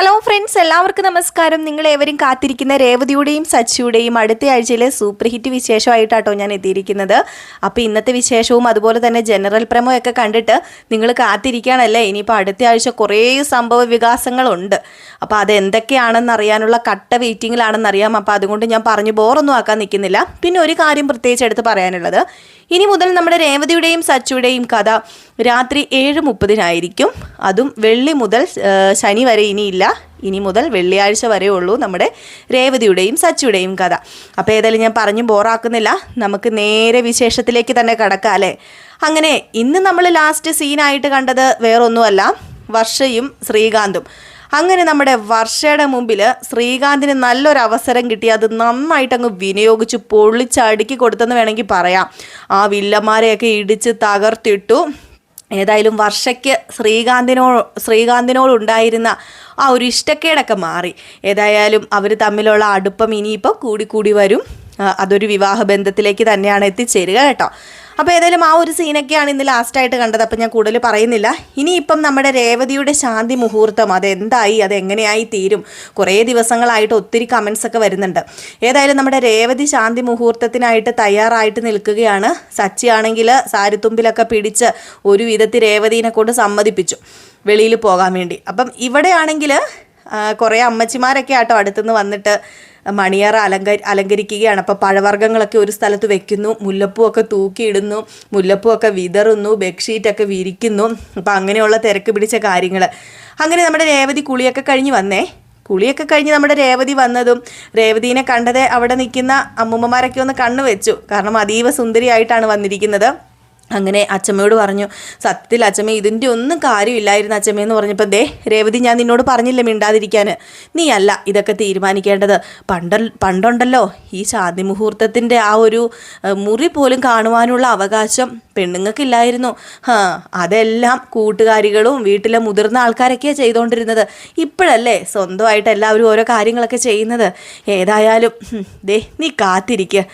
Hello friends എല്ലാവർക്കും നമസ്കാരം. നിങ്ങൾ ഏവരും കാത്തിരിക്കുന്ന രേവതിയുടെയും സച്ചിയുടെയും അടുത്ത ആഴ്ചയിലെ സൂപ്പർ ഹിറ്റ് വിശേഷമായിട്ടാട്ടോ ഞാൻ എത്തിയിരിക്കുന്നത്. അപ്പോൾ ഇന്നത്തെ വിശേഷവും അതുപോലെ തന്നെ ജനറൽ പ്രമോ ഒക്കെ കണ്ടിട്ട് നിങ്ങൾ കാത്തിരിക്കുകയാണല്ലേ? ഇനിയിപ്പോൾ അടുത്ത ആഴ്ച കുറേ സംഭവ വികാസങ്ങളുണ്ട്. അപ്പോൾ അത് എന്തൊക്കെയാണെന്ന് അറിയാനുള്ള കട്ട വെയിറ്റിങ്ങിലാണെന്ന് അറിയാം. അപ്പോൾ അതുകൊണ്ട് ഞാൻ പറഞ്ഞു ബോറൊന്നും ആക്കാൻ നിൽക്കുന്നില്ല. പിന്നെ ഒരു കാര്യം പ്രത്യേകിച്ച് എടുത്ത് പറയാനുള്ളത്. ഇനി മുതൽ നമ്മുടെ രേവതിയുടെയും സച്ചുയുടെയും കഥ രാത്രി ഏഴ് മുപ്പതിനായിരിക്കും. അതും വെള്ളി മുതൽ ശനി വരെ ഇനിയില്ല. ഇനി മുതൽ വെള്ളിയാഴ്ച വരെ ഉള്ളൂ നമ്മുടെ രേവതിയുടെയും സച്ചിയുടെയും കഥ. അപ്പോൾ ഏതായാലും ഞാൻ പറഞ്ഞു ബോറാക്കുന്നില്ല. നമുക്ക് നേരെ വിശേഷത്തിലേക്ക് തന്നെ കടക്കാം അല്ലേ? അങ്ങനെ ഇന്ന് നമ്മൾ ലാസ്റ്റ് സീനായിട്ട് കണ്ടത് വേറൊന്നുമല്ല വർഷയും ശ്രീകാന്തും. അങ്ങനെ നമ്മുടെ വർഷയുടെ മുമ്പിൽ ശ്രീകാന്തിന് നല്ലൊരു അവസരം കിട്ടി. അത് നന്നായിട്ട് അങ്ങ് വിനിയോഗിച്ച് പൊള്ളിച്ചടുക്കി കൊടുത്തെന്ന് വേണമെങ്കിൽ പറയാം. ആ വില്ലന്മാരെയൊക്കെ ഇടിച്ച് തകർത്തിട്ടു. ഏതായാലും വർഷയ്ക്ക് ശ്രീകാന്തിനോ ശ്രീകാന്തിനോടുണ്ടായിരുന്ന ആ ഒരു ഇഷ്ടക്കേടൊക്കെ മാറി. ഏതായാലും അവർ തമ്മിലുള്ള അടുപ്പം ഇനിയിപ്പോൾ കൂടി കൂടി വരും. അതൊരു വിവാഹ ബന്ധത്തിലേക്ക് തന്നെയാണ് എത്തിച്ചേരുക കേട്ടോ. അപ്പോൾ ഏതായാലും ആ ഒരു സീനൊക്കെയാണ് ഇന്ന് ലാസ്റ്റായിട്ട് കണ്ടത്. അപ്പോൾ ഞാൻ കൂടുതൽ പറയുന്നില്ല. ഇനിയിപ്പം നമ്മുടെ രേവതിയുടെ ശാന്തി മുഹൂർത്തം അതെന്തായി? അതെങ്ങനെയായി തീരും? കുറേ ദിവസങ്ങളായിട്ട് ഒത്തിരി കമൻസ് ഒക്കെ വരുന്നുണ്ട്. ഏതായാലും നമ്മുടെ രേവതി ശാന്തി മുഹൂർത്തത്തിനായിട്ട് തയ്യാറായിട്ട് നിൽക്കുകയാണ്. സച്ചിയാണെങ്കിൽ സാരിത്തുമ്പിലൊക്കെ പിടിച്ച് ഒരു വിധത്തിൽ രേവതിനെ കൊണ്ട് സമ്മതിപ്പിച്ചു വെളിയിൽ പോകാൻ വേണ്ടി. അപ്പം ഇവിടെയാണെങ്കിൽ കുറേ അമ്മച്ചിമാരൊക്കെ ആട്ടോ അടുത്തുനിന്ന് വന്നിട്ട് മണിയറ അലങ്ക അലങ്കരിക്കുകയാണ്. അപ്പോൾ പഴവർഗങ്ങളൊക്കെ ഒരു സ്ഥലത്ത് വെക്കുന്നു. മുല്ലപ്പൂവൊക്കെ തൂക്കിയിടുന്നു. മുല്ലപ്പൂവൊക്കെ വിതറുന്നു. ബെഡ്ഷീറ്റൊക്കെ വിരിക്കുന്നു. അപ്പോൾ അങ്ങനെയുള്ള തിരക്ക് പിടിച്ച കാര്യങ്ങൾ അങ്ങനെ നമ്മുടെ രേവതി കുളിയൊക്കെ കഴിഞ്ഞ് വന്നേ. കുളിയൊക്കെ കഴിഞ്ഞ് നമ്മുടെ രേവതി വന്നതും രേവതിനെ കണ്ടത് അവിടെ നിൽക്കുന്ന അമ്മൂമ്മമാരൊക്കെ ഒന്ന് കണ്ണു വെച്ചു കാരണം അതീവ സുന്ദരിയായിട്ടാണ് വന്നിരിക്കുന്നത്. അങ്ങനെ അച്ചമ്മയോട് പറഞ്ഞു സത്യത്തിൽ അച്ചമ്മ ഇതിന്റെ ഒന്നും കാര്യമില്ലായിരുന്നു അച്ചമ്മയെന്ന് പറഞ്ഞപ്പോൾ ദേ രേവതി ഞാൻ നിന്നോട് പറഞ്ഞില്ല മിണ്ടാതിരിക്കാൻ നീ അല്ല ഇതൊക്കെ തീരുമാനിക്കേണ്ടത്. പണ്ട പണ്ടുണ്ടല്ലോ ഈ ശാന്തി മുഹൂർത്തത്തിന്റെ ആ ഒരു മുറി പോലും കാണുവാനുള്ള അവകാശം പെണ്ണുങ്ങൾക്കില്ലായിരുന്നു. ഹാ അതെല്ലാം കൂട്ടുകാരികളും വീട്ടിലെ മുതിർന്ന ആൾക്കാരൊക്കെയാണ് ചെയ്തുകൊണ്ടിരുന്നത് ഇപ്പോഴല്ലേ സ്വന്തമായിട്ട് എല്ലാവരും ഓരോ കാര്യങ്ങളൊക്കെ ചെയ്യുന്നത്. ഏതായാലും ദേ നീ കാത്തിരിക്കുക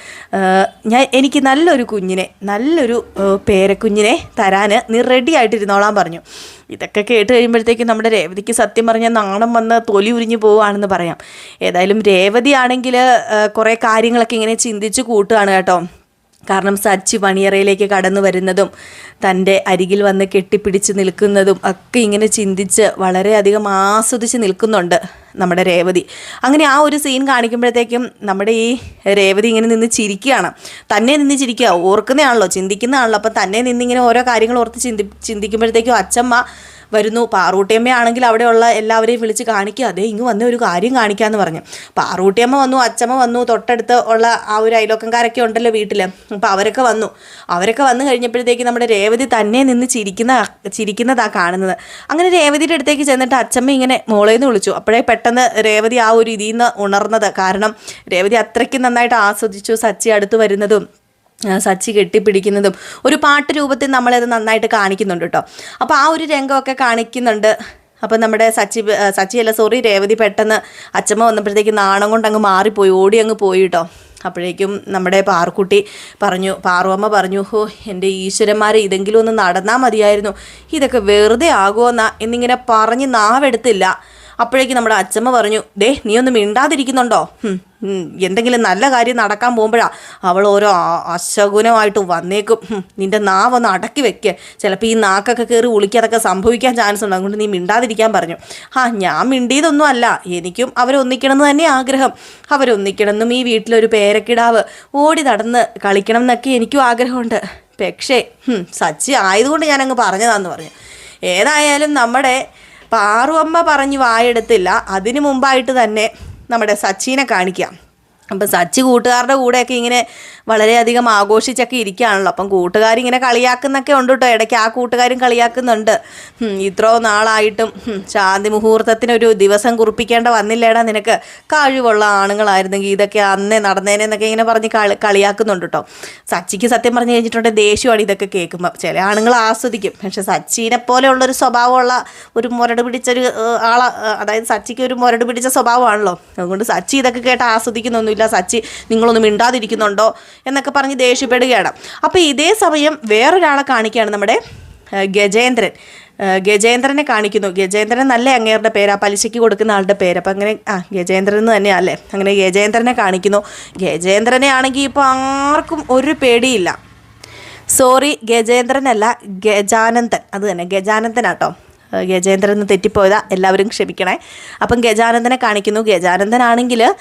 ഞാൻ എനിക്ക് നല്ലൊരു കുഞ്ഞിനെ നല്ലൊരു പേരക്കുഞ്ഞിനെ തരാൻ നീ റെഡി ആയിട്ടിരുന്നോളാൻ പറഞ്ഞു. ഇതൊക്കെ കേട്ട് കഴിയുമ്പോഴത്തേക്കും നമ്മുടെ രേവതിക്ക് സത്യം പറഞ്ഞാൽ നാണം വന്ന് തൊലി ഉരിഞ്ഞു പോവുകയാണെന്ന് പറയാം. ഏതായാലും രേവതി ആണെങ്കിൽ കുറേ കാര്യങ്ങളൊക്കെ ഇങ്ങനെ ചിന്തിച്ച് കൂട്ടുകയാണ് കേട്ടോ. കാരണം സച്ചി പണിയറയിലേക്ക് കടന്നു വരുന്നതും തന്റെ അരികിൽ വന്ന് കെട്ടിപ്പിടിച്ച് നിൽക്കുന്നതും ഒക്കെ ഇങ്ങനെ ചിന്തിച്ച് വളരെയധികം ആസ്വദിച്ച് നിൽക്കുന്നുണ്ട് നമ്മുടെ രേവതി. അങ്ങനെ ആ ഒരു സീൻ കാണിക്കുമ്പോഴത്തേക്കും നമ്മുടെ ഈ രേവതി ഇങ്ങനെ നിന്ന് ചിരിക്കുകയാണ്. തന്നെ നിന്ന് ചിരിക്കുക ഓർക്കുന്നതാണല്ലോ ചിന്തിക്കുന്നതാണല്ലോ. അപ്പം തന്നെ നിന്നിങ്ങനെ ഓരോ കാര്യങ്ങൾ ഓർത്ത് ചിന്തി ചിന്തിക്കുമ്പോഴത്തേക്കും അച്ചമ്മ വരുന്നു. പാറൂട്ടിയമ്മയാണെങ്കിൽ അവിടെയുള്ള എല്ലാവരെയും വിളിച്ച് കാണിക്കുക അതേ ഇങ്ങ് വന്ന ഒരു കാര്യം കാണിക്കാമെന്ന് പറഞ്ഞു. പാറൂട്ടിയമ്മ വന്നു അച്ചമ്മ വന്നു തൊട്ടടുത്ത് ഉള്ള ആ ഒരു അയലോക്കംകാരൊക്കെ ഉണ്ടല്ലോ വീട്ടിൽ അപ്പോൾ അവരൊക്കെ വന്നു. അവരൊക്കെ വന്നു കഴിഞ്ഞപ്പോഴത്തേക്ക് നമ്മുടെ രേവതി തന്നെ നിന്ന് ചിരിക്കുന്ന ചിരിക്കുന്നതാണ് കാണുന്നത്. അങ്ങനെ രേവതിയുടെ അടുത്തേക്ക് ചെന്നിട്ട് അച്ചമ്മ ഇങ്ങനെ മോളേന്ന് വിളിച്ചു. അപ്പോഴേ പെട്ടെന്ന് രേവതി ആ ഒരു ഇതിൽ നിന്ന് ഉണർന്നത്. കാരണം രേവതി അത്രയ്ക്ക് നന്നായിട്ട് ആസ്വദിച്ചു സച്ചി അടുത്ത് വരുന്നതും സച്ചി കെട്ടിപ്പിടിക്കുന്നതും ഒരു പാട്ട് രൂപത്തിൽ നമ്മളത് നന്നായിട്ട് കാണിക്കുന്നുണ്ട് കേട്ടോ. അപ്പോൾ ആ ഒരു രംഗമൊക്കെ കാണിക്കുന്നുണ്ട്. അപ്പം നമ്മുടെ സച്ചി സച്ചി അല്ല സോറി രേവതി പെട്ടെന്ന് അച്ചമ്മ വന്നപ്പോഴത്തേക്ക് നാണം കൊണ്ട് അങ്ങ് മാറിപ്പോയി ഓടി അങ്ങ് പോയി കേട്ടോ. അപ്പോഴേക്കും നമ്മുടെ പാർക്കുട്ടി പറഞ്ഞു പാർവമ്മ പറഞ്ഞു ഹോ എന്റെ ഈശ്വരന്മാരെ ഇതെങ്കിലും ഒന്ന് നടന്നാൽ മതിയായിരുന്നു. ഇതൊക്കെ വെറുതെ ആകുമെന്നാ എന്നിങ്ങനെ പറഞ്ഞ് നാവെടുത്തില്ല. അപ്പോഴേക്കും നമ്മുടെ അച്ഛമ്മ പറഞ്ഞു ദേ നീ ഒന്ന് മിണ്ടാതിരിക്കുന്നുണ്ടോ? എന്തെങ്കിലും നല്ല കാര്യം നടക്കാൻ പോകുമ്പോഴാ അവൾ ഓരോ അശകുനമായിട്ട് വന്നേക്കും. നിന്റെ നാവൊന്ന് അടക്കി വെക്കുക ചിലപ്പോൾ ഈ നാക്കൊക്കെ കയറി ഉളിക്കാതൊക്കെ സംഭവിക്കാൻ ചാൻസ് ഉണ്ട്. അതുകൊണ്ട് നീ മിണ്ടാതിരിക്കാൻ പറഞ്ഞു. ആ ഞാൻ മിണ്ടിയതൊന്നും അല്ല. എനിക്കും അവരൊന്നിക്കണമെന്ന് തന്നെ ആഗ്രഹം. അവരൊന്നിക്കണമെന്നും ഈ വീട്ടിലൊരു പേരക്കിടാവ് ഓടി നടന്ന് കളിക്കണം എന്നൊക്കെ എനിക്കും ആഗ്രഹമുണ്ട്. പക്ഷേ സച്ചി ആയതുകൊണ്ട് ഞാനങ്ങ് പറഞ്ഞതാന്ന് പറഞ്ഞു. ഏതായാലും നമ്മുടെ പാറുവമ്മ പറഞ്ഞ് വായെടുത്തില്ല. അതിനു മുമ്പായിട്ട് തന്നെ നമ്മുടെ സച്ചിനെ കാണിക്കാം. അപ്പം സച്ചി കൂട്ടുകാരുടെ കൂടെയൊക്കെ ഇങ്ങനെ വളരെയധികം ആഘോഷിച്ചൊക്കെ ഇരിക്കുകയാണല്ലോ. അപ്പം കൂട്ടുകാരിങ്ങനെ കളിയാക്കുന്നൊക്കെ ഉണ്ട് കേട്ടോ ഇടയ്ക്ക് ആ കൂട്ടുകാരും കളിയാക്കുന്നുണ്ട്. ഇത്രോ നാളായിട്ടും ശാന്തി മുഹൂർത്തത്തിനൊരു ദിവസം കുറിപ്പിക്കേണ്ട വന്നില്ലേടാ നിനക്ക്? കഴിവുള്ള ആണുങ്ങളായിരുന്നെങ്കിൽ ഇതൊക്കെ അന്നേ നടന്നേനെന്നൊക്കെ ഇങ്ങനെ പറഞ്ഞ് കളി കളിയാക്കുന്നുണ്ട് കേട്ടോ സച്ചിക്ക് സത്യം പറഞ്ഞു കഴിഞ്ഞിട്ടുണ്ടെങ്കിൽ ദേഷ്യമാണ് ഇതൊക്കെ കേൾക്കുമ്പോൾ ചില ആണുങ്ങൾ ആസ്വദിക്കും. പക്ഷെ സച്ചിനെ പോലെയുള്ളൊരു സ്വഭാവമുള്ള ഒരു മുരട് പിടിച്ചൊരു ആളെ അതായത് സച്ചിക്ക് ഒരു മുരട് പിടിച്ച സ്വഭാവമാണല്ലോ. അതുകൊണ്ട് സച്ചി ഇതൊക്കെ കേട്ട് ആസ്വദിക്കുന്നൊന്നുമില്ല. സച്ചി നിങ്ങളൊന്നും മിണ്ടാതിരിക്കുന്നുണ്ടോ? എന്നൊക്കെ പറഞ്ഞ് ദേഷ്യപ്പെടുകയാണ്. അപ്പോൾ ഇതേ സമയം വേറൊരാളെ കാണിക്കുകയാണ് നമ്മുടെ ഗജേന്ദ്രൻ. ഗജേന്ദ്രനെ കാണിക്കുന്നു. ഗജേന്ദ്രൻ നല്ല അങ്ങേരുടെ പേര്. പലിശയ്ക്ക് കൊടുക്കുന്ന ആളുടെ പേര്. അപ്പം അങ്ങനെ ആ ഗജേന്ദ്രൻ എന്ന് തന്നെയല്ലേ അങ്ങനെ ഗജേന്ദ്രനെ കാണിക്കുന്നു. ഗജേന്ദ്രനെ ആണെങ്കിൽ ഇപ്പോൾ ആർക്കും ഒരു പേടിയില്ല. സോറി ഗജേന്ദ്രനല്ല ഗജാനന്ദൻ. അത് തന്നെ ഗജാനന്ദനാട്ടോ. ഗജേന്ദ്രൻ തെറ്റിപ്പോയതാ എല്ലാവരും ക്ഷമിക്കണേ. അപ്പം ഗജാനന്ദനെ കാണിക്കുന്നു. ഗജാനന്ദനാണെങ്കിൽ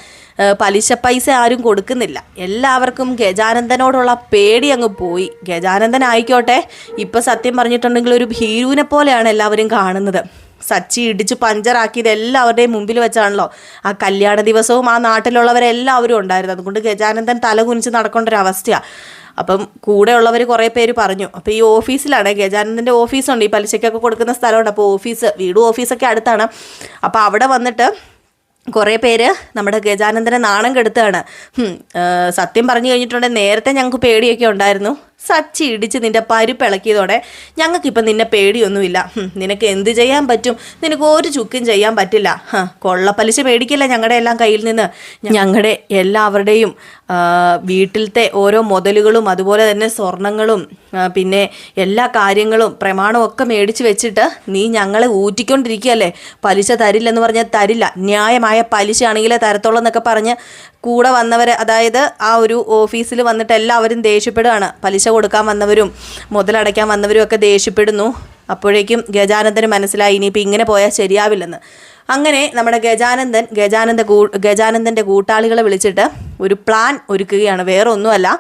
പലിശ പൈസ ആരും കൊടുക്കുന്നില്ല. എല്ലാവർക്കും ഗജാനന്ദനോടുള്ള പേടി അങ്ങ് പോയി. ഗജാനന്ദൻ ആയിക്കോട്ടെ ഇപ്പം സത്യം പറഞ്ഞിട്ടുണ്ടെങ്കിൽ ഒരു ഭീരുവിനെ പോലെയാണ് എല്ലാവരും കാണുന്നത്. സച്ചി ഇടിച്ച് പഞ്ചറാക്കിയത് എല്ലാവരുടെയും മുമ്പിൽ വെച്ചാണല്ലോ. ആ കല്യാണ ദിവസവും ആ നാട്ടിലുള്ളവരെല്ലാവരും ഉണ്ടായിരുന്നു അതുകൊണ്ട് ഗജാനന്ദൻ തല കുനിച്ച് നടക്കേണ്ട ഒരു അവസ്ഥയാണ് അപ്പം കൂടെ ഉള്ളവർ കുറേ പേര് പറഞ്ഞു. അപ്പോൾ ഈ ഓഫീസിലാണ് ഗജാനന്ദന്റെ ഓഫീസുണ്ട്. ഈ പലിശയ്ക്കൊക്കെ കൊടുക്കുന്ന സ്ഥലമുണ്ട്. അപ്പോൾ ഓഫീസ് വീടും ഓഫീസൊക്കെ അടുത്താണ്. അപ്പോൾ അവിടെ വന്നിട്ട് കുറേ പേര് നമ്മുടെ ഗജാനന്ദനെ നാണം കെടുത്തുകയാണ് സത്യം പറഞ്ഞു കഴിഞ്ഞിട്ടുണ്ടെങ്കിൽ നേരത്തെ ഞങ്ങൾക്ക് പേടിയൊക്കെ ഉണ്ടായിരുന്നു. സച്ചി ഇടിച്ച് നിന്റെ പരിപ്പിളക്കിയതോടെ ഞങ്ങൾക്കിപ്പം നിന്നെ പേടിയൊന്നുമില്ല. നിനക്ക് എന്ത് ചെയ്യാൻ പറ്റും? നിനക്ക് ഒരു ചുക്കും ചെയ്യാൻ പറ്റില്ല. കൊള്ളപ്പലിശ പേടിക്കില്ല ഞങ്ങളുടെ എല്ലാം കയ്യിൽ നിന്ന്? ഞങ്ങളുടെ എല്ലാവരുടെയും വീട്ടിലത്തെ ഓരോ മുതലുകളും അതുപോലെ തന്നെ സ്വർണങ്ങളും പിന്നെ എല്ലാ കാര്യങ്ങളും പ്രമാണവും ഒക്കെ മേടിച്ച് വെച്ചിട്ട് നീ ഞങ്ങളെ ഊറ്റിക്കൊണ്ടിരിക്കുകയല്ലേ? പലിശ തരില്ലെന്ന് പറഞ്ഞാൽ തരില്ല. ന്യായമായ പലിശ ആണെങ്കിലേ തരത്തുള്ളൂ എന്നൊക്കെ പറഞ്ഞ് കൂടെ വന്നവർ അതായത് ആ ഒരു ഓഫീസിൽ വന്നിട്ട് എല്ലാവരും ദേഷ്യപ്പെടുകയാണ്. പലിശ കൊടുക്കാൻ വന്നവരും മുതലടയ്ക്കാൻ വന്നവരും ഒക്കെ ദേഷ്യപ്പെടുന്നു. അപ്പോഴേക്കും ഗജാനന്ദന് മനസ്സിലായി ഇനിയിപ്പോൾ ഇങ്ങനെ പോയാൽ ശരിയാവില്ലെന്ന്. അങ്ങനെ നമ്മുടെ ഗജാനന്ദൻ ഗജാനന്ദ ഗജാനന്ദന്റെ കൂട്ടാളികളെ വിളിച്ചിട്ട് ഒരു പ്ലാൻ ഒരുക്കുകയാണ്. വേറെ ഒന്നുമല്ല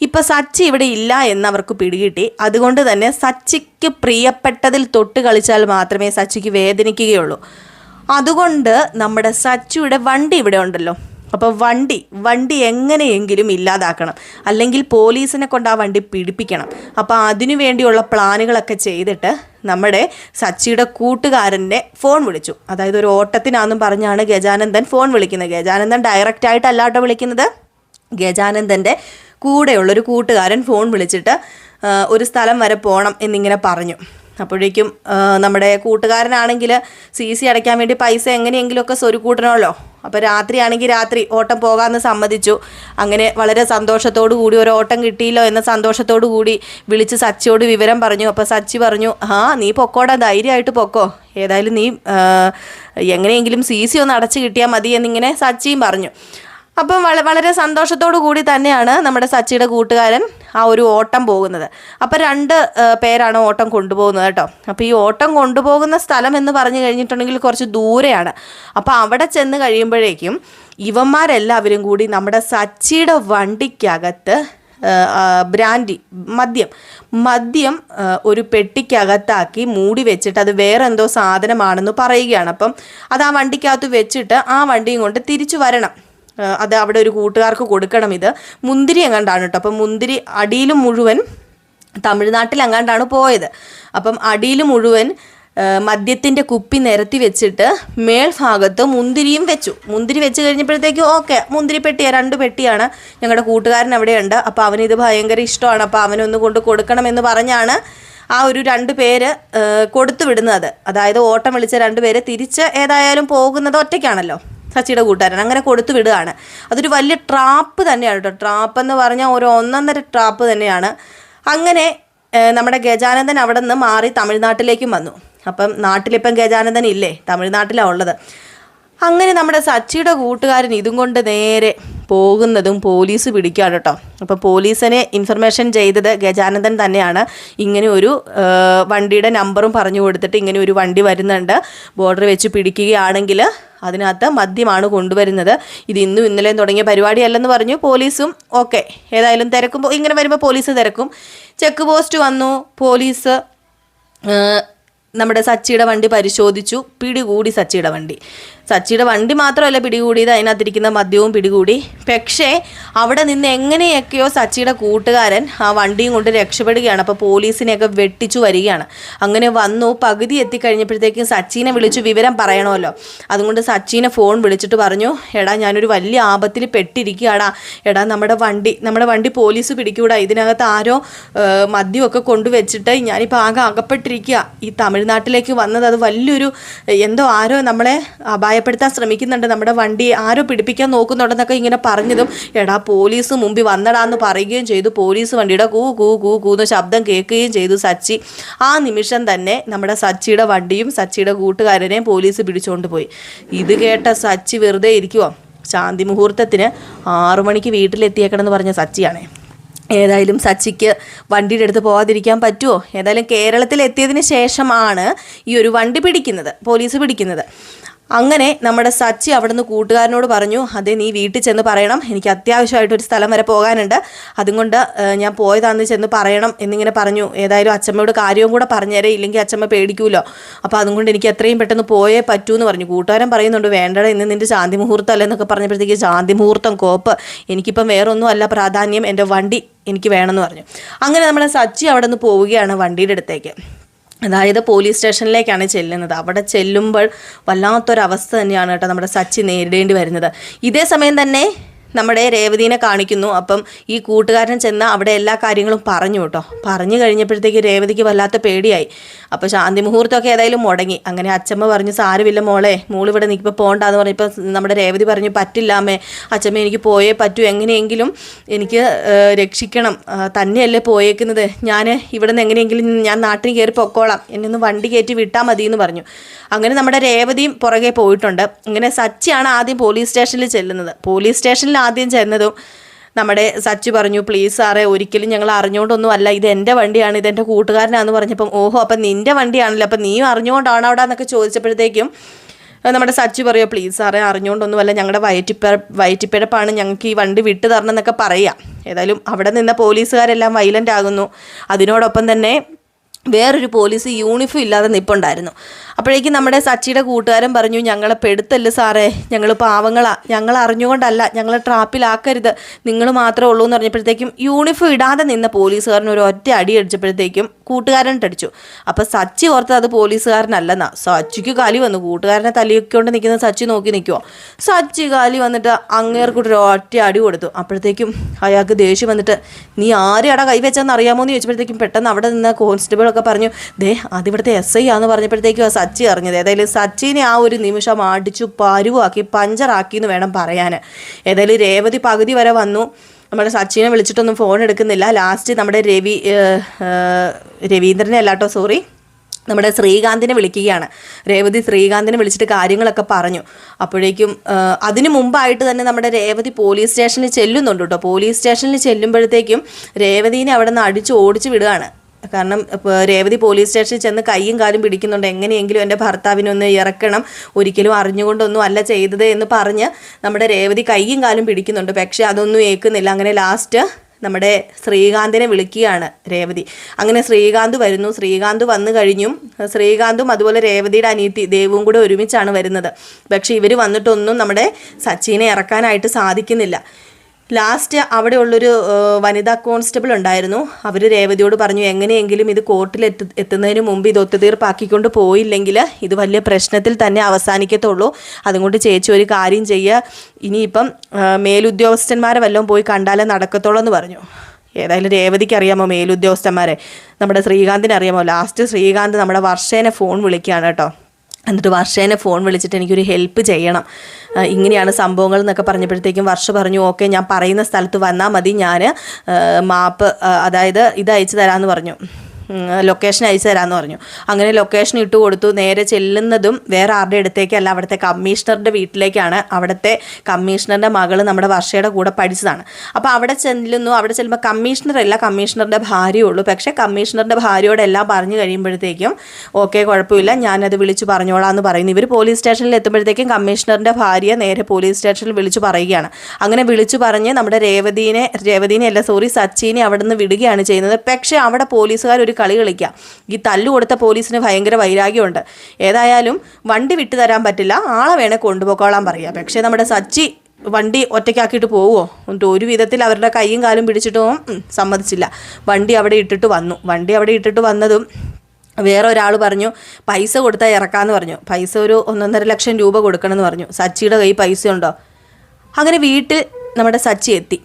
ഇപ്പം സച്ചി ഇവിടെ ഇല്ല എന്ന് അവർക്ക് പിടികിട്ടി. അതുകൊണ്ട് തന്നെ സച്ചിക്ക് പ്രിയപ്പെട്ടതിൽ തൊട്ട് കളിച്ചാൽ മാത്രമേ സച്ചിക്ക് വേദനിക്കുകയുള്ളൂ. അതുകൊണ്ട് നമ്മുടെ സച്ചിയുടെ വണ്ടി ഇവിടെ ഉണ്ടല്ലോ. അപ്പോൾ വണ്ടി വണ്ടി എങ്ങനെയെങ്കിലും ഇല്ലാതാക്കണം. അല്ലെങ്കിൽ പോലീസിനെ കൊണ്ട് ആ വണ്ടി പിടിപ്പിക്കണം. അപ്പോൾ അതിനു വേണ്ടിയുള്ള പ്ലാനുകളൊക്കെ ചെയ്തിട്ട് നമ്മുടെ സച്ചിയുടെ കൂട്ടുകാരന്റെ ഫോൺ വിളിച്ചു. അതായത് ഒരു ഓട്ടത്തിനാന്നും പറഞ്ഞാണ് ഗജാനന്ദൻ ഫോൺ വിളിക്കുന്നത്. ഗജാനന്ദൻ ഡയറക്റ്റ് ആയിട്ടല്ല കേട്ടോ വിളിക്കുന്നത്. ഗജാനന്ദന്റെ കൂടെയുള്ളൊരു കൂട്ടുകാരൻ ഫോൺ വിളിച്ചിട്ട് ഒരു സ്ഥലം വരെ പോകണം എന്നിങ്ങനെ പറഞ്ഞു. അപ്പോഴേക്കും നമ്മുടെ കൂട്ടുകാരനാണെങ്കിൽ സി സി അടയ്ക്കാൻ വേണ്ടി പൈസ എങ്ങനെയെങ്കിലുമൊക്കെ സ്വരുക്കൂട്ടണമല്ലോ. അപ്പോൾ രാത്രിയാണെങ്കിൽ രാത്രി ഓട്ടം പോകാമെന്ന് സമ്മതിച്ചു. അങ്ങനെ വളരെ സന്തോഷത്തോടു കൂടി ഒരു ഓട്ടം കിട്ടിയില്ലോ എന്ന സന്തോഷത്തോടു കൂടി വിളിച്ച് സച്ചിയോട് വിവരം പറഞ്ഞു. അപ്പോൾ സച്ചി പറഞ്ഞു ആ നീ പൊക്കോടാ ധൈര്യമായിട്ട് പൊക്കോ. ഏതായാലും നീ എങ്ങനെയെങ്കിലും സി സി ഒന്ന് അടച്ചു കിട്ടിയാൽ മതി എന്നിങ്ങനെ സച്ചിയും പറഞ്ഞു. അപ്പം വള വളരെ സന്തോഷത്തോടു കൂടി തന്നെയാണ് നമ്മുടെ സച്ചിയുടെ കൂട്ടുകാരൻ ആ ഒരു ഓട്ടം പോകുന്നത്. അപ്പം രണ്ട് പേരാണ് ഓട്ടം കൊണ്ടുപോകുന്നത് കേട്ടോ. അപ്പോൾ ഈ ഓട്ടം കൊണ്ടുപോകുന്ന സ്ഥലം എന്ന് പറഞ്ഞു കഴിഞ്ഞിട്ടുണ്ടെങ്കിൽ കുറച്ച് ദൂരെയാണ്. അപ്പോൾ അവിടെ ചെന്ന് കഴിയുമ്പോഴേക്കും ഇവന്മാരെല്ലാവരും കൂടി നമ്മുടെ സച്ചിയുടെ വണ്ടിക്കകത്ത് ബ്രാൻഡി മദ്യം മദ്യം ഒരു പെട്ടിക്കകത്താക്കി മൂടി വെച്ചിട്ട് അത് വേറെ എന്തോ സാധനമാണെന്ന് പറയുകയാണ്. അപ്പം അത് ആ വണ്ടിക്കകത്ത് വെച്ചിട്ട് ആ വണ്ടിയും കൊണ്ട് തിരിച്ചു വരണം. അത് അവിടെ ഒരു കൂട്ടുകാർക്ക് കൊടുക്കണം ഇത്. മുന്തിരി എങ്ങാണ്ടാണ് കേട്ടോ. അപ്പം മുന്തിരി അടിയിൽ മുഴുവൻ തമിഴ്നാട്ടിൽ എങ്ങാണ്ടാണ് പോയത്. അപ്പം അടിയിൽ മുഴുവൻ മദ്യത്തിന്റെ കുപ്പി നിരത്തി വെച്ചിട്ട് മേൽഭാഗത്ത് മുന്തിരിയും വെച്ചു. മുന്തിരി വെച്ച് കഴിഞ്ഞപ്പോഴത്തേക്കും ഓക്കെ മുന്തിരി പെട്ടിയാണ് രണ്ട് പെട്ടിയാണ്. ഞങ്ങളുടെ കൂട്ടുകാരൻ അവിടെയുണ്ട്. അപ്പോൾ അവനിത് ഭയങ്കര ഇഷ്ടമാണ്. അപ്പോൾ അവനൊന്ന് കൊണ്ട് കൊടുക്കണമെന്ന് പറഞ്ഞാണ് ആ ഒരു രണ്ട് പേര് കൊടുത്തു വിടുന്നത് അതായത് ഓട്ടം വിളിച്ച രണ്ട് പേര് തിരിച്ച് ഏതായാലും പോകുന്നത് ഒറ്റയ്ക്കാണല്ലോ. സച്ചിയുടെ കൂട്ടുകാരൻ. അങ്ങനെ കൊടുത്തു വിടുകയാണ്. അതൊരു വലിയ ട്രാപ്പ് തന്നെയാണ് കേട്ടോ. ട്രാപ്പ് എന്ന് പറഞ്ഞാൽ ഒരു ഒന്നൊന്നര ട്രാപ്പ് തന്നെയാണ്. അങ്ങനെ നമ്മുടെ ഗജാനന്ദൻ അവിടെ നിന്ന് മാറി തമിഴ്നാട്ടിലേക്കും വന്നു. അപ്പം നാട്ടിലിപ്പം ഗജാനന്ദൻ ഇല്ലേ? തമിഴ്നാട്ടിലാണ് ഉള്ളത്. അങ്ങനെ നമ്മുടെ സച്ചിയുടെ കൂട്ടുകാരൻ ഇതും കൊണ്ട് നേരെ പോകുന്നതും പോലീസ് പിടിക്കുകയാണ് കേട്ടോ അപ്പോൾ പോലീസിനെ ഇൻഫർമേഷൻ ചെയ്തത് ഗജാനന്ദൻ തന്നെയാണ്. ഇങ്ങനെ ഒരു വണ്ടിയുടെ നമ്പറും പറഞ്ഞു കൊടുത്തിട്ട് ഇങ്ങനെ ഒരു വണ്ടി വരുന്നുണ്ട്. ബോർഡർ വെച്ച് പിടിക്കുകയാണെങ്കിൽ അതിനകത്ത് മദ്യമാണ് കൊണ്ടുവരുന്നത്. ഇത് ഇന്നും ഇന്നലെയും തുടങ്ങിയ പരിപാടിയല്ലെന്ന് പറഞ്ഞു പോലീസും. ഓക്കെ ഏതായാലും തിരക്കുമ്പോൾ ഇങ്ങനെ വരുമ്പോൾ പോലീസ് തിരക്കും. ചെക്ക് പോസ്റ്റ് വന്നു. പോലീസ് നമ്മുടെ സച്ചിയുടെ വണ്ടി പരിശോധിച്ചു. പിടികൂടി സച്ചിയുടെ വണ്ടി. സച്ചിയുടെ വണ്ടി മാത്രമല്ല പിടികൂടിയത് അതിനകത്തിരിക്കുന്ന മദ്യവും പിടികൂടി. പക്ഷേ അവിടെ നിന്ന് എങ്ങനെയൊക്കെയോ സച്ചിയുടെ കൂട്ടുകാരൻ ആ വണ്ടിയും കൊണ്ട് രക്ഷപ്പെടുകയാണ്. അപ്പോൾ പോലീസിനെയൊക്കെ വെട്ടിച്ചു വരികയാണ്. അങ്ങനെ വന്നു പകുതി എത്തിക്കഴിഞ്ഞപ്പോഴത്തേക്കും സച്ചിനെ വിളിച്ചു വിവരം പറയണമല്ലോ. അതുകൊണ്ട് സച്ചിനെ ഫോൺ വിളിച്ചിട്ട് പറഞ്ഞു എടാ ഞാനൊരു വലിയ ആപത്തിൽ പെട്ടിരിക്കുകയാടാ. എടാ നമ്മുടെ വണ്ടി നമ്മുടെ വണ്ടി പോലീസ് പിടിക്കൂടാ. ഇതിനകത്ത് ആരോ മദ്യമൊക്കെ കൊണ്ടുവച്ചിട്ട് ഞാനിപ്പോൾ ആകെ അകപ്പെട്ടിരിക്കുക. ഈ തമിഴ്നാട്ടിലേക്ക് വന്നത് അത് വലിയൊരു എന്തോ ആരോ നമ്മളെ അപായ ഭയപ്പെടുത്താൻ ശ്രമിക്കുന്നുണ്ട്. നമ്മുടെ വണ്ടി ആരോ പിടിപ്പിക്കാൻ നോക്കുന്നുണ്ടെന്നൊക്കെ ഇങ്ങനെ പറഞ്ഞതും എടാ പോലീസ് മുമ്പിൽ വന്നടാന്ന് പറയുകയും ചെയ്തു. പോലീസ് വണ്ടിയുടെ കൂ കൂ കൂ കൂന്ന് ശബ്ദം കേൾക്കുകയും ചെയ്തു സച്ചി. ആ നിമിഷം തന്നെ നമ്മുടെ സച്ചിയുടെ വണ്ടിയും സച്ചിയുടെ കൂട്ടുകാരനെയും പോലീസ് പിടിച്ചുകൊണ്ട് പോയി. ഇത് കേട്ട സച്ചി വെറുതെ ഇരിക്കുവോ. ശാന്തി മുഹൂർത്തത്തിന് ആറു മണിക്ക് വീട്ടിലെത്തിയേക്കണമെന്ന് പറഞ്ഞ സച്ചിയാണേ. ഏതായാലും സച്ചിക്ക് വണ്ടിയുടെ അടുത്ത് പോകാതിരിക്കാൻ പറ്റുമോ ഏതായാലും കേരളത്തിൽ എത്തിയതിന് ശേഷമാണ് ഈ ഒരു വണ്ടി പിടിക്കുന്നത് പോലീസ് പിടിക്കുന്നത്. അങ്ങനെ നമ്മുടെ സച്ചി അവിടുന്ന് കൂട്ടുകാരനോട് പറഞ്ഞു അതെ നീ വീട്ടിൽ ചെന്ന് പറയണം. എനിക്ക് അത്യാവശ്യമായിട്ട് ഒരു സ്ഥലം വരെ പോകാനുണ്ട്. അതുകൊണ്ട് ഞാൻ പോയതാന്ന് ചെന്ന് പറയണം എന്നിങ്ങനെ പറഞ്ഞു. ഏതായാലും അച്ഛമ്മയോട് കാര്യവും കൂടെ പറഞ്ഞേരേ ഇല്ലെങ്കിൽ അച്ഛമ്മ പേടിക്കൂലോ. അപ്പോൾ അതുകൊണ്ട് എനിക്ക് എത്രയും പെട്ടെന്ന് പോയേ പറ്റൂ എന്ന് പറഞ്ഞു. കൂട്ടുകാരൻ പറയുന്നുണ്ട് വേണ്ടട ഇന്ന് നിന്റെ ശാന്തി മുഹൂർത്തം അല്ല എന്നൊക്കെ പറഞ്ഞപ്പോഴത്തേക്ക് ശാന്തി മുഹൂർത്തം കോപ്പ്. എനിക്കിപ്പം വേറൊന്നും അല്ല പ്രാധാന്യം എന്റെ വണ്ടി എനിക്ക് വേണമെന്ന് പറഞ്ഞു. അങ്ങനെ നമ്മുടെ സച്ചി അവിടെ നിന്ന് പോവുകയാണ് വണ്ടിയുടെ അടുത്തേക്ക്. അതായത് പോലീസ് സ്റ്റേഷനിലേക്കാണ് ചെല്ലുന്നത്. അവിടെ ചെല്ലുമ്പോൾ വല്ലാത്തൊരവസ്ഥ തന്നെയാണ് കേട്ടോ നമ്മുടെ സച്ചി നേരിടേണ്ടി വരുന്നത്. ഇതേ സമയം തന്നെ നമ്മുടെ രേവതിനെ കാണിക്കുന്നു. അപ്പം ഈ കൂട്ടുകാരൻ ചെന്ന് അവിടെ എല്ലാ കാര്യങ്ങളും പറഞ്ഞു കേട്ടോ. പറഞ്ഞു കഴിഞ്ഞപ്പോഴത്തേക്ക് രേവതിക്ക് വല്ലാത്ത പേടിയായി. അപ്പോൾ ശാന്തി മുഹൂർത്തമൊക്കെ ഏതായാലും മുടങ്ങി. അങ്ങനെ അച്ഛമ്മ പറഞ്ഞു സാരമില്ല മോളെ മോളിവിടെ ഇവിടെ നിൽക്കുമ്പോൾ പോകണ്ടെന്ന് പറഞ്ഞപ്പോൾ നമ്മുടെ രേവതി പറഞ്ഞു പറ്റില്ലാമേ അച്ഛമ്മ എനിക്ക് പോയേ പറ്റൂ. എങ്ങനെയെങ്കിലും എനിക്ക് രക്ഷിക്കണം. തന്നെയല്ലേ പോയേക്കുന്നത്. ഞാൻ ഇവിടെ നിന്ന് എങ്ങനെയെങ്കിലും ഞാൻ നാട്ടിൽ കയറി പൊക്കോളാം. എന്നെ ഒന്ന് വണ്ടി കയറ്റി വിട്ടാൽ മതി എന്ന് പറഞ്ഞു. അങ്ങനെ നമ്മുടെ രേവതിയും പുറകെ പോയിട്ടുണ്ട്. ഇങ്ങനെ സച്ചിയാണ് ആദ്യം പോലീസ് സ്റ്റേഷനിൽ ചെല്ലുന്നത്. പോലീസ് സ്റ്റേഷനിൽ ആദ്യം ചെന്നതും നമ്മുടെ സച്ചി പറഞ്ഞു പ്ലീസ് സാറേ ഒരിക്കലും ഞങ്ങൾ അറിഞ്ഞുകൊണ്ടൊന്നും അല്ല ഇത് എന്റെ വണ്ടിയാണ് ഇത് എന്റെ കൂട്ടുകാരനാന്ന് പറഞ്ഞപ്പം ഓഹോ അപ്പം നിന്റെ വണ്ടിയാണല്ലോ? അപ്പം നീയും അറിഞ്ഞുകൊണ്ടാണ് അവിടെ? എന്നൊക്കെ ചോദിച്ചപ്പോഴത്തേക്കും നമ്മുടെ സച്ചി പറയുമോ പ്ലീസ് സാറേ അറിഞ്ഞുകൊണ്ടൊന്നുമല്ല ഞങ്ങളുടെ വയറ്റിപ്പ വയറ്റിപ്പിഴപ്പാണ് ഞങ്ങൾക്ക് ഈ വണ്ടി വിട്ടു തരണം എന്നൊക്കെ പറയാം. ഏതായാലും അവിടെ നിന്ന പോലീസുകാരെല്ലാം വൈലന്റ് ആകുന്നു. അതിനോടൊപ്പം തന്നെ വേറൊരു പോലീസ് യൂണിഫോം ഇല്ലാതെ നിപ്പുണ്ടായിരുന്നു. അപ്പോഴേക്കും നമ്മുടെ സച്ചിയുടെ കൂട്ടുകാരൻ പറഞ്ഞു ഞങ്ങളെ പെടുത്തല്ല സാറേ. ഞങ്ങൾ പാവങ്ങളാ. ഞങ്ങൾ അറിഞ്ഞുകൊണ്ടല്ല. ഞങ്ങളെ ട്രാപ്പിലാക്കരുത്. നിങ്ങൾ മാത്രമേ ഉള്ളൂ എന്ന് പറഞ്ഞപ്പോഴത്തേക്കും യൂണിഫോം ഇടാതെ നിന്ന പോലീസുകാരൻ ഒരു ഒറ്റ അടി അടിച്ചപ്പോഴത്തേക്കും കൂട്ടുകാരൻ അടിച്ചു അപ്പോൾ സച്ചി ഓർത്തത് അത് പോലീസുകാരനല്ലെന്നാ. സച്ചിക്ക് കലി വന്നു. കൂട്ടുകാരനെ തല്ലിക്കൊണ്ട് നിൽക്കുന്ന സച്ചി നോക്കി നിൽക്കുമോ സച്ചി കാലി വന്നിട്ട് അങ്ങേർക്കൂട്ട് ഒരു ഒറ്റ അടി കൊടുത്തു. അപ്പോഴത്തേക്കും അയാൾക്ക് ദേഷ്യം വന്നിട്ട് നീ ആരെയാടാ കൈവച്ചെന്ന് അറിയാമോ എന്ന് ചോദിച്ചപ്പോഴത്തേക്കും പെട്ടെന്ന് അവിടെ നിന്ന് കോൺസ്റ്റബിൾ ഒക്കെ പറഞ്ഞു. ദേ അതിവിടുത്തെ എസ് ഐ ആന്ന് പറഞ്ഞപ്പോഴത്തേക്കും ആ സച്ചി അറിഞ്ഞത്. ഏതായാലും സച്ചിനെ ആ ഒരു നിമിഷം അടിച്ചു പരുവാക്കി പഞ്ചറാക്കി എന്ന് വേണം പറയാൻ ഏതായാലും രേവതി പകുതി വരെ വന്നു. നമ്മുടെ സച്ചിനെ വിളിച്ചിട്ടൊന്നും ഫോൺ എടുക്കുന്നില്ല. ലാസ്റ്റ് നമ്മുടെ രവി രവീന്ദ്രനെ അല്ലാട്ടോ സോറി നമ്മുടെ ശ്രീകാന്തിനെ വിളിക്കുകയാണ്. രേവതി ശ്രീകാന്തിനെ വിളിച്ചിട്ട് കാര്യങ്ങളൊക്കെ പറഞ്ഞു. അപ്പോഴേക്കും അതിനു മുമ്പായിട്ട് തന്നെ നമ്മുടെ രേവതി പോലീസ് സ്റ്റേഷനിൽ ചെല്ലുന്നുണ്ട് കേട്ടോ. പോലീസ് സ്റ്റേഷനിൽ ചെല്ലുമ്പോഴത്തേക്കും രേവതിനെ അവിടെ നിന്ന് അടിച്ച് ഓടിച്ചു വിടുകയാണ്. കാരണം രേവതി പോലീസ് സ്റ്റേഷനിൽ ചെന്ന് കൈയും കാലും പിടിക്കുന്നുണ്ട്. എങ്ങനെയെങ്കിലും എന്റെ ഭർത്താവിനൊന്ന് ഇറക്കണം. ഒരിക്കലും അറിഞ്ഞുകൊണ്ടൊന്നും അല്ല ചെയ്തത് എന്ന് പറഞ്ഞ് നമ്മുടെ രേവതി കൈയും കാലും പിടിക്കുന്നുണ്ട്. പക്ഷേ അതൊന്നും ഏൽക്കുന്നില്ല. അങ്ങനെ ലാസ്റ്റ് നമ്മുടെ ശ്രീകാന്തിനെ വിളിക്കുകയാണ് രേവതി. അങ്ങനെ ശ്രീകാന്ത് വരുന്നു. ശ്രീകാന്ത് വന്നു കഴിഞ്ഞും ശ്രീകാന്തും അതുപോലെ രേവതിയുടെ അനിയത്തി ദേവും കൂടെ ഒരുമിച്ചാണ് വരുന്നത്. പക്ഷേ ഇവർ വന്നിട്ടൊന്നും നമ്മുടെ സച്ചിനെ ഇറക്കാനായിട്ട് സാധിക്കുന്നില്ല. ലാസ്റ്റ് അവിടെ ഉള്ളൊരു വനിതാ കോൺസ്റ്റബിൾ ഉണ്ടായിരുന്നു. അവർ രേവതിയോട് പറഞ്ഞു എങ്ങനെയെങ്കിലും ഇത് കോർട്ടിൽ എത്തു എത്തുന്നതിന് മുമ്പ് ഇത് ഒത്തുതീർപ്പാക്കിക്കൊണ്ട് പോയില്ലെങ്കിൽ ഇത് വലിയ പ്രശ്നത്തിൽ തന്നെ അവസാനിക്കത്തുള്ളൂ. അതുകൊണ്ട് ചേച്ചി ഒരു കാര്യം ചെയ്യുക ഇനിയിപ്പം മേലുദ്യോഗസ്ഥന്മാരെ വല്ലതും പോയി കണ്ടാലേ നടക്കത്തുള്ളൂ എന്ന് പറഞ്ഞു. ഏതായാലും രേവതിക്ക് അറിയാമോ മേലുദ്യോഗസ്ഥന്മാരെ? നമ്മുടെ ശ്രീകാന്തിന് അറിയാമോ? ലാസ്റ്റ് ശ്രീകാന്ത് നമ്മുടെ വർഷേനെ ഫോൺ വിളിക്കുകയാണ് കേട്ടോ. എന്നിട്ട് വർഷേനെ ഫോൺ വിളിച്ചിട്ട് എനിക്കൊരു ഹെൽപ്പ് ചെയ്യണം. ഇങ്ങനെയാണ് സംഭവങ്ങൾ എന്നൊക്കെ പറഞ്ഞപ്പോഴത്തേക്കും വർഷ പറഞ്ഞു ഓക്കെ ഞാൻ പറയുന്ന സ്ഥലത്ത് വന്നാൽ മതി ഞാൻ മാപ്പ് അതായത് ഇത് അയച്ചു തരാമെന്ന് പറഞ്ഞു. ലൊക്കേഷൻ അയച്ചു തരാമെന്ന് പറഞ്ഞു. അങ്ങനെ ലൊക്കേഷൻ ഇട്ട് കൊടുത്തു. നേരെ ചെല്ലുന്നതും വേറെ ആരുടെ അടുത്തേക്കല്ല അവിടുത്തെ കമ്മീഷണറുടെ വീട്ടിലേക്കാണ് അവിടുത്തെ കമ്മീഷണറുടെ മകൾ നമ്മുടെ വർഷയുടെ കൂടെ പഠിച്ചതാണ്. അപ്പോൾ അവിടെ ചെല്ലുന്നു. അവിടെ ചെല്ലുമ്പോൾ കമ്മീഷണർ അല്ല കമ്മീഷണറുടെ ഭാര്യ ഉള്ളൂ പക്ഷേ കമ്മീഷണറുടെ ഭാര്യയോടെല്ലാം പറഞ്ഞു കഴിയുമ്പോഴത്തേക്കും ഓക്കെ കുഴപ്പമില്ല. ഞാനത് വിളിച്ചു പറഞ്ഞോളാം എന്ന് പറയുന്നു ഇവർ പോലീസ് സ്റ്റേഷനിൽ എത്തുമ്പോഴത്തേക്കും കമ്മീഷണറിന്റെ ഭാര്യ നേരെ പോലീസ് സ്റ്റേഷനിൽ വിളിച്ചു പറയുകയാണ്. അങ്ങനെ വിളിച്ചു പറഞ്ഞ് നമ്മുടെ രേവതീനെ രേവതീനെ അല്ല സോറി സച്ചിനെ അവിടെ നിന്ന് വിടുകയാണ് ചെയ്യുന്നത്. പക്ഷേ അവിടെ പോലീസുകാർ ഒരു കളി കളിക്കുക ഈ തല്ലു കൊടുത്ത പോലീസിന് ഭയങ്കര വൈരാഗ്യമുണ്ട്. ഏതായാലും വണ്ടി വിട്ടു തരാൻ പറ്റില്ല. ആളെ വേണേൽ കൊണ്ടുപോക്കോളാൻ പറയുക പക്ഷേ നമ്മുടെ സച്ചി വണ്ടി ഒറ്റയ്ക്കാക്കിയിട്ട് പോവുമോ എന്നിട്ട് ഒരു വിധത്തിൽ അവരുടെ കൈയും കാലും പിടിച്ചിട്ട് സമ്മതിച്ചില്ല. വണ്ടി അവിടെ ഇട്ടിട്ട് വന്നു. വണ്ടി അവിടെ ഇട്ടിട്ട് വന്നതും വേറെ ഒരാൾ പറഞ്ഞു പൈസ കൊടുത്താൽ ഇറക്കാമെന്ന് പറഞ്ഞു. പൈസ ഒരു ഒന്നൊന്നര ലക്ഷം രൂപ കൊടുക്കണമെന്ന് പറഞ്ഞു. സച്ചിയുടെ കൈ പൈസ ഉണ്ടോ അങ്ങനെ വീട്ടിൽ നമ്മുടെ സച്ചി എത്തി.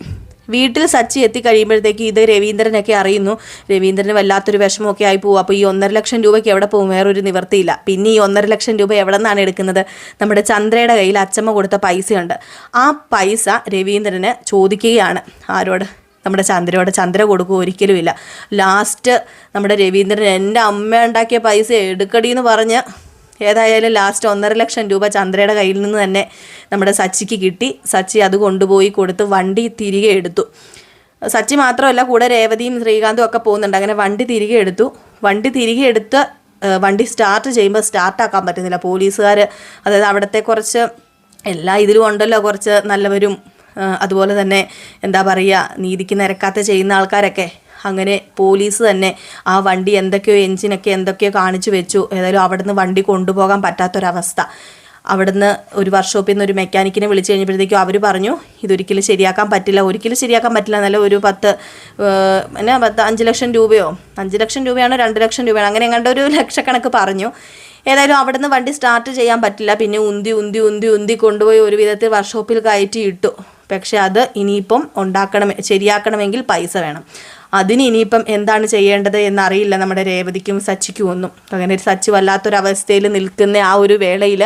വീട്ടിൽ സച്ചി എത്തിക്കഴിയുമ്പോഴത്തേക്ക് ഇത് രവീന്ദ്രനൊക്കെ അറിയുന്നു. രവീന്ദ്രന് വല്ലാത്തൊരു വിഷമമൊക്കെ ആയി പോകും അപ്പോൾ ഈ ഒന്നര ലക്ഷം രൂപയ്ക്ക് എവിടെ പോകും വേറൊരു നിവർത്തിയില്ല. പിന്നെ ഈ ഒന്നര ലക്ഷം രൂപ എവിടെ നിന്നാണ് എടുക്കുന്നത്? നമ്മുടെ ചന്ദ്രയുടെ കയ്യിൽ അച്ചമ്മ കൊടുത്ത പൈസയുണ്ട്. ആ പൈസ രവീന്ദ്രന് ചോദിക്കുകയാണ്. ആരോട്? നമ്മുടെ ചന്ദ്രയോട്. ചന്ദ്ര കൊടുക്കുക ഒരിക്കലുമില്ല. ലാസ്റ്റ് നമ്മുടെ രവീന്ദ്രൻ എന്റെ അമ്മ ഉണ്ടാക്കിയ പൈസ എടുക്കടി എന്ന് പറഞ്ഞ് ഏതായാലും ലാസ്റ്റ് ഒന്നര ലക്ഷം രൂപ ചന്ദ്രയുടെ കയ്യിൽ നിന്ന് തന്നെ നമ്മുടെ സച്ചിക്ക് കിട്ടി. സച്ചി അത് കൊണ്ടുപോയി കൊടുത്ത് വണ്ടി തിരികെ എടുത്തു. സച്ചി മാത്രമല്ല കൂടെ രേവതിയും ശ്രീകാന്തും ഒക്കെ പോകുന്നുണ്ട്. അങ്ങനെ വണ്ടി തിരികെ എടുത്തു. വണ്ടി തിരികെ എടുത്ത് വണ്ടി സ്റ്റാർട്ട് ചെയ്യുമ്പോൾ സ്റ്റാർട്ടാക്കാൻ പറ്റുന്നില്ല. പോലീസുകാർ അതായത് അവിടുത്തെ കുറച്ച് എല്ലാ ഇതിലും ഉണ്ടല്ലോ കുറച്ച് നല്ലവരും അതുപോലെ തന്നെ എന്താ പറയുക നീതിക്ക് നിരക്കാത്ത ചെയ്യുന്ന ആൾക്കാരൊക്കെ. അങ്ങനെ പോലീസ് തന്നെ ആ വണ്ടി എന്തൊക്കെയോ എഞ്ചിനൊക്കെ എന്തൊക്കെയോ കാണിച്ചു വെച്ചു. ഏതായാലും അവിടുന്ന് വണ്ടി കൊണ്ടുപോകാൻ പറ്റാത്തൊരവസ്ഥ. അവിടുന്ന് ഒരു വർക്ക്ഷോപ്പിൽ നിന്ന് ഒരു മെക്കാനിക്കിനെ വിളിച്ചു കഴിഞ്ഞപ്പോഴത്തേക്കും അവർ പറഞ്ഞു ഇതൊരിക്കലും ശരിയാക്കാൻ പറ്റില്ല. ഒരിക്കലും ശരിയാക്കാൻ പറ്റില്ല. എന്നല്ല ഒരു പത്ത് എന്നാ പത്ത് അഞ്ച് ലക്ഷം രൂപയോ? അഞ്ച് ലക്ഷം രൂപയാണോ? രണ്ട് ലക്ഷം രൂപയാണോ? അങ്ങനെ എങ്ങാണ്ട് ഒരു ലക്ഷക്കണക്ക് പറഞ്ഞു. ഏതായാലും അവിടുന്ന് വണ്ടി സ്റ്റാർട്ട് ചെയ്യാൻ പറ്റില്ല. പിന്നെ ഉന്തി ഉന്തി ഉന്തി ഉന്തി കൊണ്ടുപോയി ഒരു വിധത്തിൽ വർക്ക്ഷോപ്പിൽ കയറ്റി ഇട്ടു. പക്ഷെ അത് ഇനിയിപ്പം ഉണ്ടാക്കണം ശരിയാക്കണമെങ്കിൽ പൈസ വേണം. അതിന് ഇനിയിപ്പം എന്താണ് ചെയ്യേണ്ടത് എന്നറിയില്ല നമ്മുടെ രേവതിക്കും സച്ചിക്കും ഒന്നും. അങ്ങനെ ഒരു സച്ചി വല്ലാത്തൊരവസ്ഥയിൽ നിൽക്കുന്ന ആ ഒരു വേളയിൽ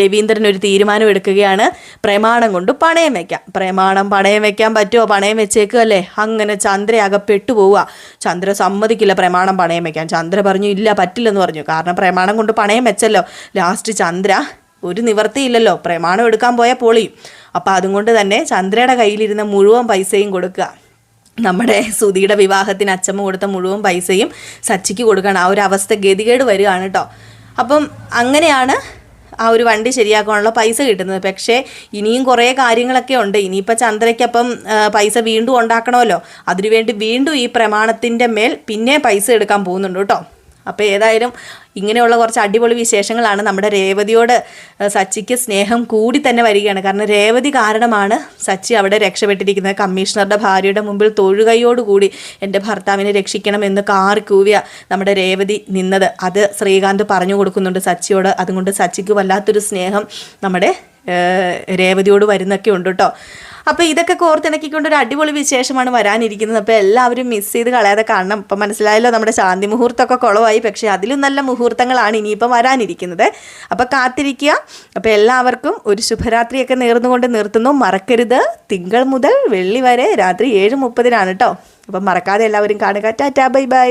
രവീന്ദ്രൻ ഒരു തീരുമാനം എടുക്കുകയാണ്. പ്രമാണം കൊണ്ട് പണയം വയ്ക്കാം പ്രമാണം പണയം വയ്ക്കാൻ പറ്റുമോ? പണയം വെച്ചേക്കുമല്ലേ അങ്ങനെ ചന്ദ്രയാകെ പെട്ടുപോവുക ചന്ദ്ര സമ്മതിക്കില്ല പ്രമാണം പണയം വയ്ക്കാൻ ചന്ദ്ര പറഞ്ഞു ഇല്ല പറ്റില്ലെന്ന് പറഞ്ഞു. കാരണം പ്രമാണം കൊണ്ട് പണയം വെച്ചല്ലോ. ലാസ്റ്റ് ചന്ദ്ര ഒരു നിവർത്തിയില്ലല്ലോ പ്രമാണം എടുക്കാൻ പോയാൽ പൊളിയും. അപ്പോൾ അതുകൊണ്ട് തന്നെ ചന്ദ്രയുടെ കയ്യിലിരുന്ന മുഴുവൻ പൈസയും കൊടുക്കുക. നമ്മുടെ സുധിയുടെ വിവാഹത്തിന് അച്ചമ്മ കൊടുത്ത മുഴുവൻ പൈസയും സച്ചിക്ക് കൊടുക്കണം. ആ ഒരു അവസ്ഥ ഗതികേട് വരികയാണ് കേട്ടോ അപ്പം അങ്ങനെയാണ് ആ ഒരു വണ്ടി ശരിയാക്കാനുള്ള പൈസ കിട്ടുന്നത്. പക്ഷേ ഇനിയും കുറേ കാര്യങ്ങളൊക്കെ ഉണ്ട്. ഇനിയിപ്പോൾ ചന്ദ്രയ്ക്കപ്പം പൈസ വീണ്ടും ഉണ്ടാക്കണമല്ലോ. അതിനുവേണ്ടി വീണ്ടും ഈ പ്രമാണത്തിന്റെ മേൽ പിന്നെ പൈസ എടുക്കാൻ പോകുന്നുണ്ട് കേട്ടോ അപ്പോൾ ഏതായാലും ഇങ്ങനെയുള്ള കുറച്ച് അടിപൊളി വിശേഷങ്ങളാണ് നമ്മുടെ രേവതിയോട് സച്ചിക്ക് സ്നേഹം കൂടി തന്നെ വരികയാണ്. കാരണം രേവതി കാരണമാണ് സച്ചി അവിടെ രക്ഷപ്പെട്ടിരിക്കുന്നത്. കമ്മീഷണറുടെ ഭാര്യയുടെ മുമ്പിൽ തൊഴുകയോടുകൂടി എന്റെ ഭർത്താവിനെ രക്ഷിക്കണം എന്ന് കാറി കൂവിയ നമ്മുടെ രേവതി നിന്നത്. അത് ശ്രീകാന്ത് പറഞ്ഞു കൊടുക്കുന്നുണ്ട് സച്ചിയോട്. അതുകൊണ്ട് സച്ചിക്ക് വല്ലാത്തൊരു സ്നേഹം നമ്മുടെ രേവതിയോട് വരുന്നൊക്കെ ഉണ്ട് കേട്ടോ. അപ്പോൾ ഇതൊക്കെ കോർത്തിണക്കിക്കൊണ്ട് ഒരു അടിപൊളി വിശേഷമാണ് വരാനിരിക്കുന്നത്. അപ്പോൾ എല്ലാവരും മിസ് ചെയ്ത് കളയാതെ കാണണം. ഇപ്പം മനസ്സിലായല്ലോ നമ്മുടെ ശാന്തി മുഹൂർത്തമൊക്കെ കുളമായി പക്ഷേ അതിലും നല്ല മുഹൂർത്തങ്ങളാണ് ഇനിയിപ്പം വരാനിരിക്കുന്നത്. അപ്പോൾ കാത്തിരിക്കുക. അപ്പോൾ എല്ലാവർക്കും ഒരു ശുഭരാത്രിയൊക്കെ നേർന്നുകൊണ്ട് നിർത്തുന്നു. മറക്കരുത്. തിങ്കൾ മുതൽ വെള്ളി വരെ രാത്രി ഏഴ് മുപ്പതിനാണ് കേട്ടോ അപ്പം മറക്കാതെ എല്ലാവരും കാണുക. Tata bye bye.